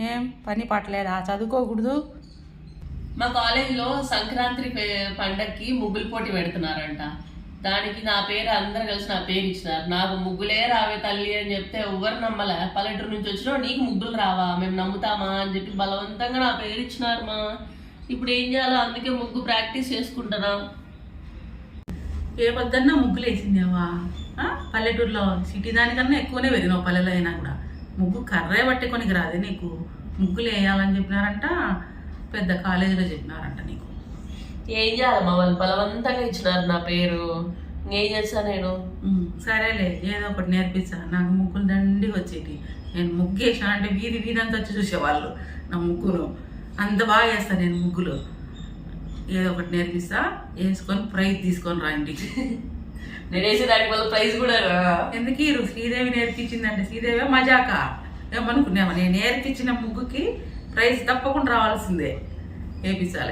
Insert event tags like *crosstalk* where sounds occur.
ఏం పని పట్టలేదా? చదువుకోకూడదు. మా కాలేజీలో సంక్రాంతి పండక్కి ముగ్గులు పోటీ పెడుతున్నారంట. దానికి నా పేరు అందరు కలిసి నా పేరు ఇచ్చినారు. నాకు ముగ్గులే రావే తల్లి అని చెప్తే ఎవరు నమ్మలే. పల్లెటూరు నుంచి వచ్చినా నీకు ముగ్గులు రావా? మేము నమ్ముతామా అని చెప్పి బలవంతంగా నా పేరు ఇచ్చినారు మా ఇప్పుడు ఏం చేయాలో అందుకే ముగ్గు ప్రాక్టీస్ చేసుకుంటున్నాం. ఏ పొద్దున్న ముగ్గులు వేసిందేవా? పల్లెటూరులో సిటీ దానికన్నా ఎక్కువనే పెరిగినావు పల్లెలో అయినా కూడా. ముగ్గు కర్రే పట్టుకొని రాదే నీకు. ముగ్గులు వేయాలని చెప్పినారంట పెద్ద కాలేజీలో చెప్పినారంట నీకు. ఏం చేయాలమ్మా వాళ్ళు బలవంతంగా ఇచ్చినారు నా పేరు. ఇంకేం చేస్తా నేను? సరేలే ఏదో ఒకటి నేర్పిస్తా. నాకు ముగ్గులు దండిగా వచ్చేటి. నేను ముగ్గు వేసిన అంటే వీధి వీధి అంతా వచ్చి చూసేవాళ్ళు నా ముగ్గును. అంత బాగా వేస్తాను నేను ముగ్గులు. ఏదో ఒకటి నేర్పిస్తా వేసుకొని ప్రైజ్ తీసుకొని రండి *laughs* నేను వేసే దానికి వల్ల ప్రైజ్ కూడా ఎందుకు ఈ శ్రీదేవి నేర్పించిందంటే శ్రీదేవి మజాక. ఏమనుకున్నాము నేను నేర్పించిన ముగ్గుకి ప్రైజ్ తప్పకుండా రావాల్సిందే. వేపించాలి